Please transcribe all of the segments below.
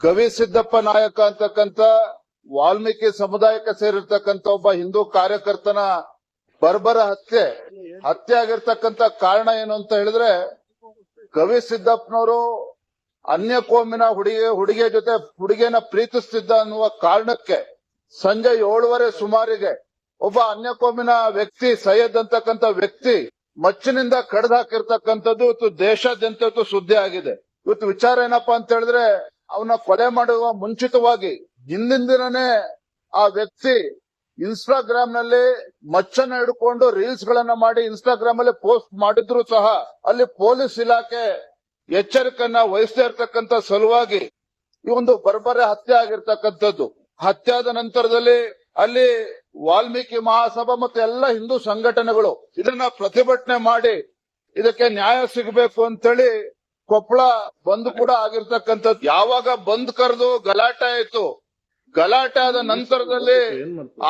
ಗವಿ ಸಿದ್ದಪ್ಪ ನಾಯಕ ಅಂತಕ್ಕಂತ ವಾಲ್ಮೀಕಿ ಸಮುದಾಯಕ್ಕೆ ಸೇರಿರ್ತಕ್ಕಂತ ಒಬ್ಬ ಹಿಂದೂ ಕಾರ್ಯಕರ್ತನ ಬರ್ಬರ ಹತ್ಯೆ ಹತ್ಯೆ ಆಗಿರ್ತಕ್ಕಂತ ಕಾರಣ ಏನು ಅಂತ ಹೇಳಿದ್ರೆ ಗವಿ ಸಿದ್ದಪ್ಪನವರು ಅನ್ಯ ಕೋಮಿನ ಹುಡುಗಿ, ಹುಡುಗಿಯ ಜೊತೆ ಹುಡುಗಿಯನ್ನ ಪ್ರೀತಿಸ್ತಿದ್ದ ಅನ್ನುವ ಕಾರಣಕ್ಕೆ ಸಂಜೆ ಏಳುವರೆ ಸುಮಾರಿಗೆ ಒಬ್ಬ ಅನ್ಯ ಕೋಮಿನ ವ್ಯಕ್ತಿ, ಸೈಯದ್ ಅಂತಕ್ಕಂತ ವ್ಯಕ್ತಿ ಮಚ್ಚಿನಿಂದ ಕಡ್ದು ಹಾಕಿರ್ತಕ್ಕಂಥದ್ದು ಇವತ್ತು ದೇಶಾದ್ಯಂತ ಇವತ್ತು ಸುದ್ದಿ ಆಗಿದೆ ಇವತ್ತು ವಿಚಾರ ಏನಪ್ಪಾ ಅಂತ ಹೇಳಿದ್ರೆ ಅವನ ಕೊಲೆ ಮಾಡುವ ಮುಂಚಿತವಾಗಿ ಹಿಂದಿನ ಆ ವ್ಯಕ್ತಿ ಇನ್ಸ್ಟಾಗ್ರಾಮ್ನಲ್ಲಿ ಮಚ್ಚನ್ನ ಹಿಡ್ಕೊಂಡು ರೀಲ್ಸ್ ಗಳನ್ನ ಮಾಡಿ ಇನ್ಸ್ಟಾಗ್ರಾಮ್ ಅಲ್ಲಿ ಪೋಸ್ಟ್ ಮಾಡಿದ್ರು ಸಹ ಅಲ್ಲಿ ಪೊಲೀಸ್ ಇಲಾಖೆ ಎಚ್ಚರಿಕೆಯನ್ನ ವಹಿಸ್ತಾ ಇರತಕ್ಕಂತ ಸಲುವಾಗಿ ಈ ಒಂದು ಬರ್ಬರೆ ಹತ್ಯೆ ಆಗಿರ್ತಕ್ಕಂಥದ್ದು. ಹತ್ಯಾದ ನಂತರದಲ್ಲಿ ಅಲ್ಲಿ ವಾಲ್ಮೀಕಿ ಮಹಾಸಭಾ ಮತ್ತು ಎಲ್ಲ ಹಿಂದೂ ಸಂಘಟನೆಗಳು ಇದನ್ನ ಪ್ರತಿಭಟನೆ ಮಾಡಿ ಇದಕ್ಕೆ ನ್ಯಾಯ ಸಿಗಬೇಕು ಅಂತೇಳಿ ಕೊಪ್ಪಳ ಬಂದ್ ಕೂಡ ಆಗಿರ್ತಕ್ಕಂಥದ್ದು. ಯಾವಾಗ ಬಂದ್ ಕರೆದು ಗಲಾಟೆ ಆಯ್ತು, ಗಲಾಟೆ ಆದ ನಂತರದಲ್ಲಿ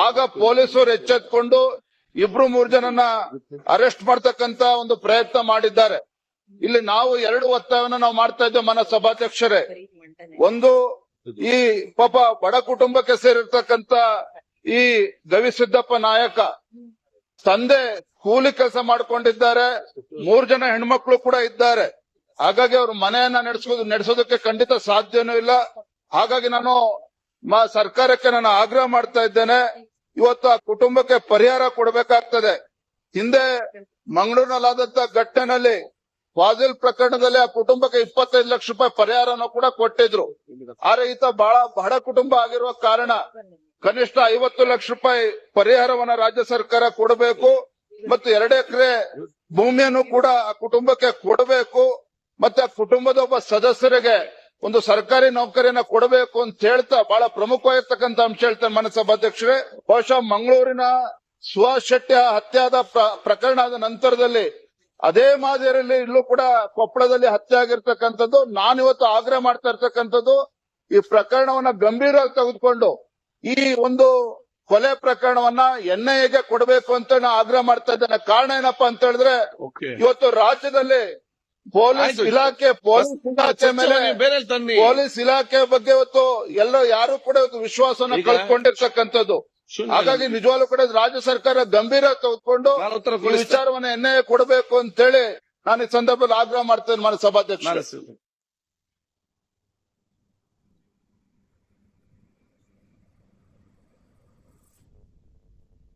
ಆಗ ಪೊಲೀಸರು ಎಚ್ಚೆತ್ಕೊಂಡು ಇಬ್ರು ಮೂರ್ ಜನನ ಅರೆಸ್ಟ್ ಮಾಡ್ತಕ್ಕಂತ ಒಂದು ಪ್ರಯತ್ನ ಮಾಡಿದ್ದಾರೆ. ಇಲ್ಲಿ ನಾವು ಎರಡು ಒತ್ತಾಯವನ್ನ ನಾವು ಮಾಡ್ತಾ ಇದ್ದೇವೆ ಮನ ಸಭಾಧ್ಯಕ್ಷರೇ. ಒಂದು ಈ ಪಾಪ ಬಡ ಕುಟುಂಬಕ್ಕೆ ಸೇರಿರ್ತಕ್ಕಂತ ಈ ಗವಿಸಿದ್ದಪ್ಪ ನಾಯಕ ತಂದೆ ಕೂಲಿ ಕೆಲಸ ಮಾಡ್ಕೊಂಡಿದ್ದಾರೆ. ಮೂರ್ ಜನ ಹೆಣ್ಮಕ್ಳು ಕೂಡ ಇದ್ದಾರೆ. ಹಾಗಾಗಿ ಅವ್ರ ಮನೆಯನ್ನ ನಡೆಸೋದು ನಡೆಸೋದಕ್ಕೆ ಖಂಡಿತ ಸಾಧ್ಯನೂ ಇಲ್ಲ. ಹಾಗಾಗಿ ನಾನು ಸರ್ಕಾರಕ್ಕೆ ನಾನು ಆಗ್ರಹ ಮಾಡ್ತಾ ಇದ್ದೇನೆ. ಇವತ್ತು ಆ ಕುಟುಂಬಕ್ಕೆ ಪರಿಹಾರ ಕೊಡಬೇಕಾಗ್ತದೆ. ಹಿಂದೆ ಮಂಗಳೂರಿನಲ್ಲಾದಂತ ಘಟನೆಯಲ್ಲಿ ಫಾಜಿಲ್ ಪ್ರಕರಣದಲ್ಲಿ ಆ ಕುಟುಂಬಕ್ಕೆ ಇಪ್ಪತ್ತೈದು ಲಕ್ಷ ರೂಪಾಯಿ ಪರಿಹಾರನೂ ಕೂಡ ಕೊಟ್ಟಿದ್ರು. ಆದ್ರೆ ಈತ ಬಹಳ, ಬಡ ಕುಟುಂಬ ಆಗಿರುವ ಕಾರಣ ಕನಿಷ್ಠ ಐವತ್ತು ಲಕ್ಷ ರೂಪಾಯಿ ಪರಿಹಾರವನ್ನ ರಾಜ್ಯ ಸರ್ಕಾರ ಕೊಡಬೇಕು. ಮತ್ತು ಎರಡು ಎಕರೆ ಭೂಮಿಯನ್ನು ಕೂಡ ಆ ಕುಟುಂಬಕ್ಕೆ ಕೊಡಬೇಕು. ಮತ್ತೆ ಕುಟುಂಬದ ಒಬ್ಬ ಸದಸ್ಯರಿಗೆ ಒಂದು ಸರ್ಕಾರಿ ನೌಕರಿಯನ್ನ ಕೊಡಬೇಕು ಅಂತ ಹೇಳ್ತಾ ಬಹಳ ಪ್ರಮುಖವಾಗಿರ್ತಕ್ಕಂಥ ಅಂಶ ಹೇಳ್ತಾರೆ ಮನಸಭಾಧ್ಯಕ್ಷರೇ ಬಹುಶಃ ಮಂಗಳೂರಿನ ಸುಹಾಸ್ ಶೆಟ್ಟಿ ಹತ್ಯಾದ ಪ್ರಕರಣ ಆದ ನಂತರದಲ್ಲಿ ಅದೇ ಮಾದರಿಯಲ್ಲಿ ಇಲ್ಲೂ ಕೂಡ ಕೊಪ್ಪಳದಲ್ಲಿ ಹತ್ಯೆ ಆಗಿರ್ತಕ್ಕಂಥದ್ದು ನಾನಿವತ್ತು ಆಗ್ರಹ ಮಾಡ್ತಾ ಇರ್ತಕ್ಕಂಥದ್ದು. ಈ ಪ್ರಕರಣವನ್ನ ಗಂಭೀರವಾಗಿ ತೆಗೆದುಕೊಂಡು ಈ ಒಂದು ಕೊಲೆ ಪ್ರಕರಣವನ್ನ ಎನ್ಐಎಗೆ ಕೊಡಬೇಕು ಅಂತ ನಾ ಆಗ್ರಹ ಮಾಡ್ತಾ ಇದ್ದೇನೆ. ಕಾರಣ ಏನಪ್ಪಾ ಅಂತ ಹೇಳಿದ್ರೆ ಇವತ್ತು ರಾಜ್ಯದಲ್ಲಿ ಪೊಲೀಸ್. ಇಲಾಖೆ ಪೊಲೀಸ್ ಇಲಾಖೆ ಮೇಲೆ ಬೇರೆ ತನ್ನಿ ಪೊಲೀಸ್ ಇಲಾಖೆ ಬಗ್ಗೆ ಇವತ್ತು ಎಲ್ಲ ಯಾರು ಕೂಡ ಇವತ್ತು ವಿಶ್ವಾಸನ ಕಳ್ಕೊಂಡಿರ್ತಕ್ಕಂಥದ್ದು ಹಾಗಾಗಿ ನಿಜವಾಗ್ಲೂ ಕೂಡ ರಾಜ್ಯ ಸರ್ಕಾರ ಗಂಭೀರ ತೆಗೆದುಕೊಂಡು. ವಿಚಾರವನ್ನ ಎನ್ಐಎ ಕೊಡಬೇಕು ಅಂತ ಹೇಳಿ ನಾನು ಈ ಸಂದರ್ಭದಲ್ಲಿ ಆಗ್ರಹ ಮಾಡ್ತೇನೆ ಮಾನ್ಯ ಸಭಾಧ್ಯಕ್ಷ